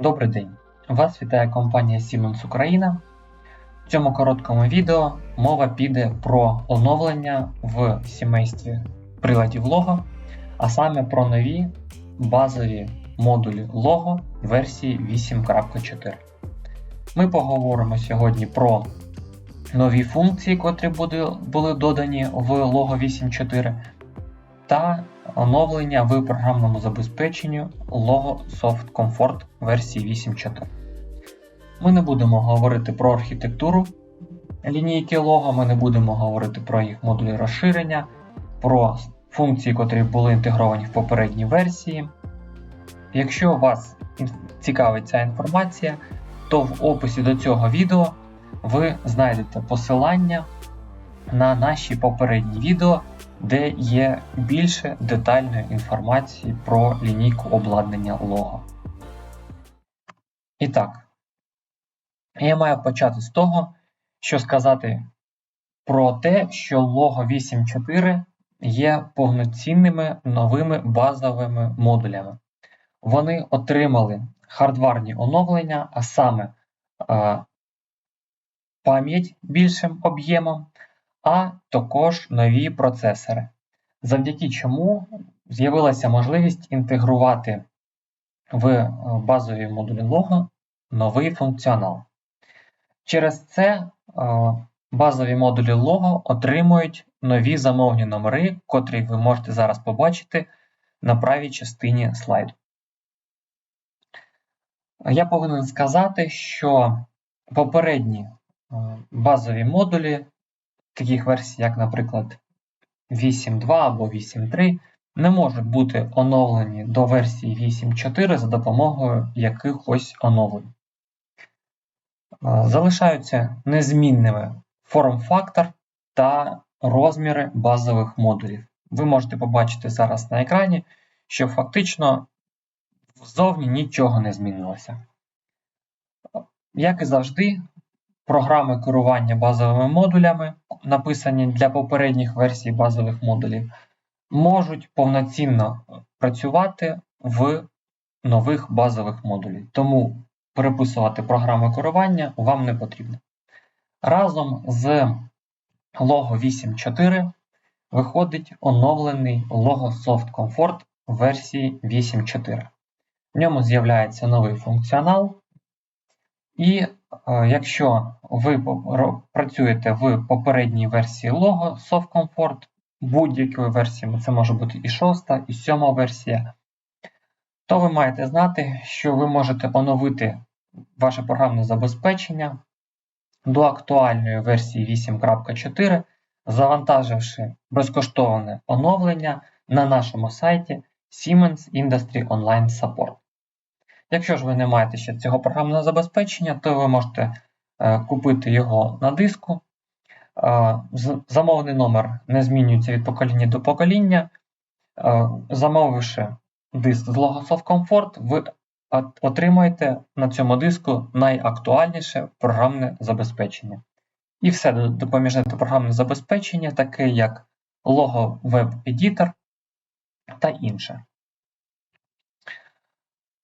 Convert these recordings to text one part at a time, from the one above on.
Добрий день! Вас вітає компанія Siemens Україна. В цьому короткому відео мова піде про оновлення в сімействі приладів Logo, а саме про нові базові модулі Logo версії 8.4. Ми поговоримо сьогодні про нові функції, котрі були додані в Logo 8.4, та оновлення в програмному забезпеченні Logo Soft Comfort версії 8.4. Ми не будемо говорити про архітектуру лінійки Logo, ми не будемо говорити про їх модулі розширення, про функції, котрі були інтегровані в попередній версії. Якщо вас цікавить ця інформація, то в описі до цього відео ви знайдете посилання на наші попередні відео, де є більше детальної інформації про лінійку обладнання Logo. І так, я маю почати з того, що сказати про те, що Logo 8.4 є повноцінними новими базовими модулями. Вони отримали хардварні оновлення, а саме е, пам'ять більшим об'ємом, а також нові процесори, завдяки чому з'явилася можливість інтегрувати в е, базові модулі Logo новий функціонал. Через це е, базові модулі Logo отримують нові замовні номери, котрі ви можете зараз побачити на правій частині слайду. Я повинен сказати, що попередні е, базові модулі, таких версій, як, наприклад, 8.2 або 8.3, не можуть бути оновлені до версії 8.4 за допомогою якихось оновлень. Залишаються незмінними форм-фактор та розміри базових модулів. Ви можете побачити зараз на екрані, що фактично ззовні нічого не змінилося. Як і завжди, програми керування базовими модулями, написані для попередніх версій базових модулів, можуть повноцінно працювати в нових базових модулях. Тому переписувати програми керування вам не потрібно. Разом з Logo 8.4 виходить оновлений Logo Soft Comfort версії 8.4. В ньому з'являється новий функціонал. І е, якщо ви працюєте в попередній версії Logo Soft Comfort, будь-якої версії, це може бути і 6, і 7 версія, то ви маєте знати, що ви можете оновити ваше програмне забезпечення до актуальної версії 8.4, завантаживши безкоштовне оновлення на нашому сайті Siemens Industry Online Support. Якщо ж ви не маєте ще цього програмного забезпечення, то ви можете е, купити його на диску. Е, замовний номер не змінюється від покоління до покоління. Е, замовивши диск з Logosoft Comfort, ви отримаєте на цьому диску найактуальніше програмне забезпечення. І все допоміжне програмне забезпечення, таке як Logo Web Editor та інше.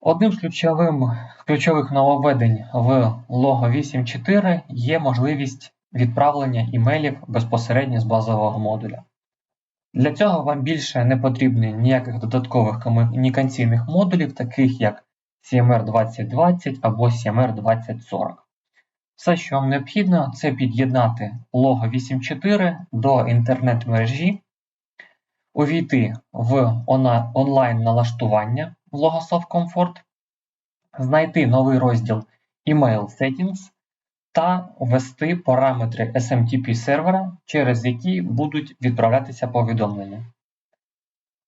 Одним з ключовим, ключових нововведень в Logo 8.4 є можливість відправлення імейлів безпосередньо з базового модуля. Для цього вам більше не потрібно ніяких додаткових комунікаційних модулів, таких як CMR 2020 або CMR 2040. Все, що вам необхідно, це під'єднати Logo 8.4 до інтернет-мережі, увійти в онлайн-налаштування в Logosoft Comfort, знайти новий розділ Email Settings та ввести параметри SMTP сервера, через які будуть відправлятися повідомлення.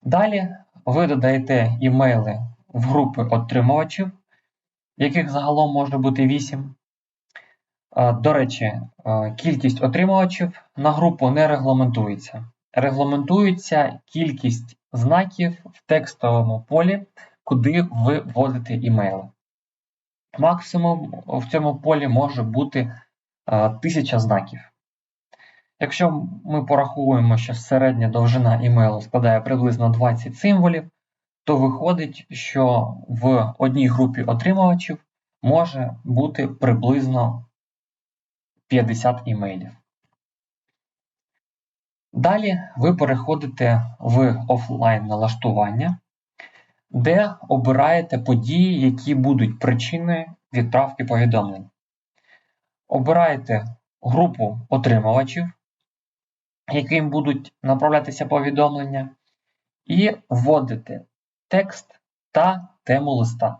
Далі ви додаєте імейли в групи отримувачів, яких загалом може бути 8. До речі, кількість отримувачів на групу не регламентується. Регламентується кількість знаків в текстовому полі, куди ви вводите імейли. Максимум в цьому полі може бути 1000 знаків. Якщо ми порахуємо, що середня довжина імейлу складає приблизно 20 символів, то виходить, що в одній групі отримувачів може бути приблизно 50 імейлів. Далі ви переходите в офлайн налаштування, де обираєте події, які будуть причиною відправки повідомлень. Обираєте групу отримувачів, яким будуть направлятися повідомлення, і вводите текст та тему листа.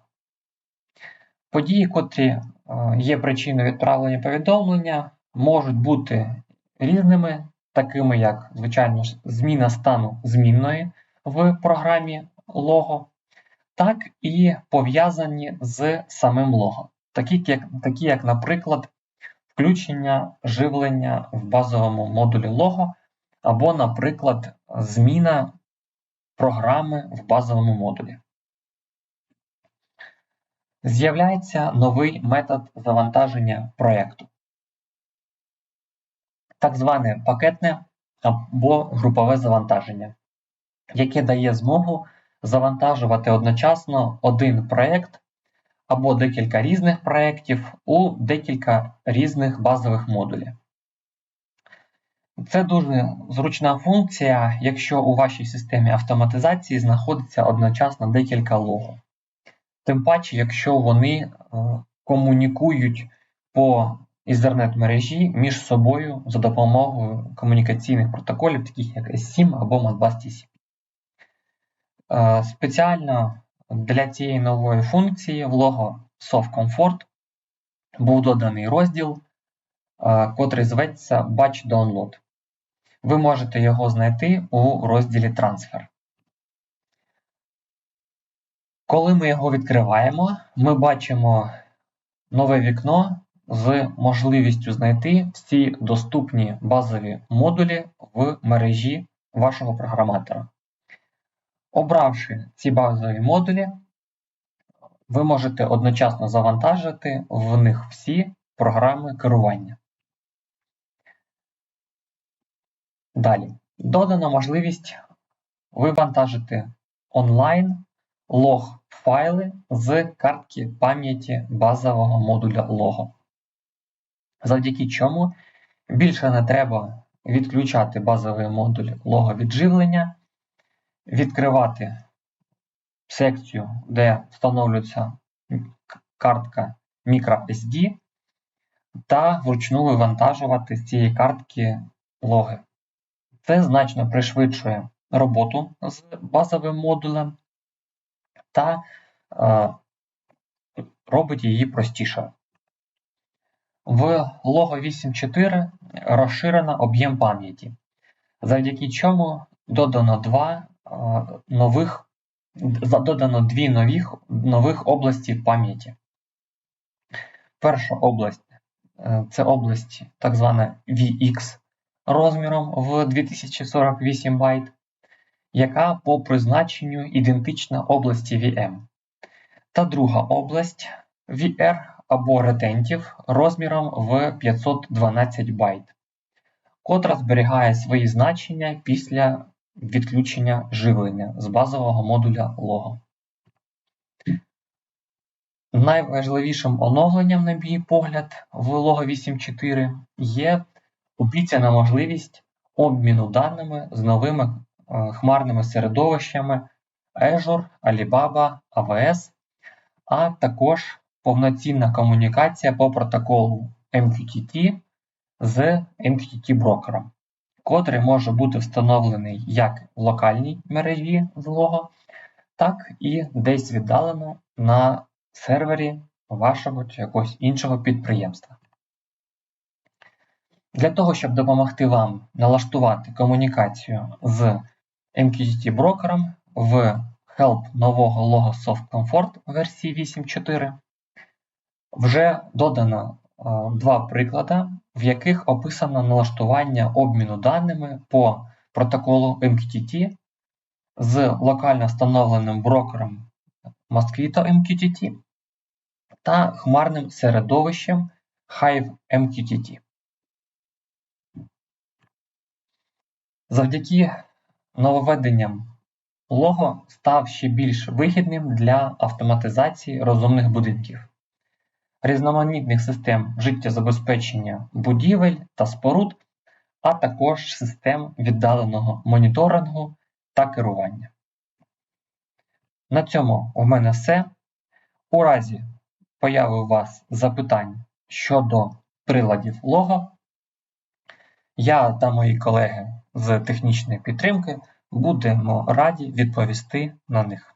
Події, котрі е, є причиною відправлення повідомлення, можуть бути різними, такими як, звичайно, зміна стану змінної в програмі Logo, так і пов'язані з самим лого, такі як, такі як, наприклад, включення живлення в базовому модулі Logo, або, наприклад, зміна програми в базовому модулі. З'являється новий метод завантаження проєкту. Так зване пакетне або групове завантаження, яке дає змогу завантажувати одночасно один проєкт або декілька різних проєктів у декілька різних базових модулів. Це дуже зручна функція, якщо у вашій системі автоматизації знаходиться одночасно декілька лого. Тим паче, якщо вони е, комунікують по Ethernet мережі між собою за допомогою комунікаційних протоколів, таких як S7 або Modbus T7 спеціально для цієї нової функції в лого SoftComfort був доданий розділ, е, котрий зветься Batch Download. Ви можете його знайти у розділі Трансфер. Коли ми його відкриваємо, ми бачимо нове вікно з можливістю знайти всі доступні базові модулі в мережі вашого програматора. Обравши ці базові модулі, ви можете одночасно завантажити в них всі програми керування. Далі. Додана можливість вивантажити онлайн лог файли з картки пам'яті базового модуля Logo. Завдяки чому більше не треба відключати базовий модуль Logo відживлення, відкривати секцію, де встановлюється картка microSD, та вручну вивантажувати з цієї картки логи. Це значно пришвидшує роботу з базовим модулем та е, робить її простішою. В Logo 8.4 розширено об'єм пам'яті, завдяки чому додано два нових, додано дві нових, нових області пам'яті. Перша область е, це область так звана VX розміром в 2048 байт, яка по призначенню ідентична області VM. Та друга область VR або ретентів розміром в 512 байт, котра зберігає свої значення після відключення живлення з базового модуля Logo. Найважливішим оновленням, на мій погляд, в Logo 8.4 є обіцяна можливість обміну даними з новими е, хмарними середовищами Azure, Alibaba, AWS, а також повноцінна комунікація по протоколу MQTT з MQTT брокером, котрий може бути встановлений як в локальній мережі з Logo, так і десь віддалено на сервері вашого чи якогось іншого підприємства. Для того, щоб допомогти вам налаштувати комунікацію з MQTT брокером в Help нового Logo Comfort версії 8.4, вже додано два приклади, в яких описано налаштування обміну даними по протоколу MQTT з локально встановленим брокером Mosquito MQTT та хмарним середовищем Hive MQTT. Завдяки нововведенням Лого став ще більш вигідним для автоматизації розумних будинків, різноманітних систем життєзабезпечення будівель та споруд, а також систем віддаленого моніторингу та керування. На цьому у мене все. У разі появи у вас запитань щодо приладів Лого, я та мої колеги з технічної підтримки будемо раді відповісти на них.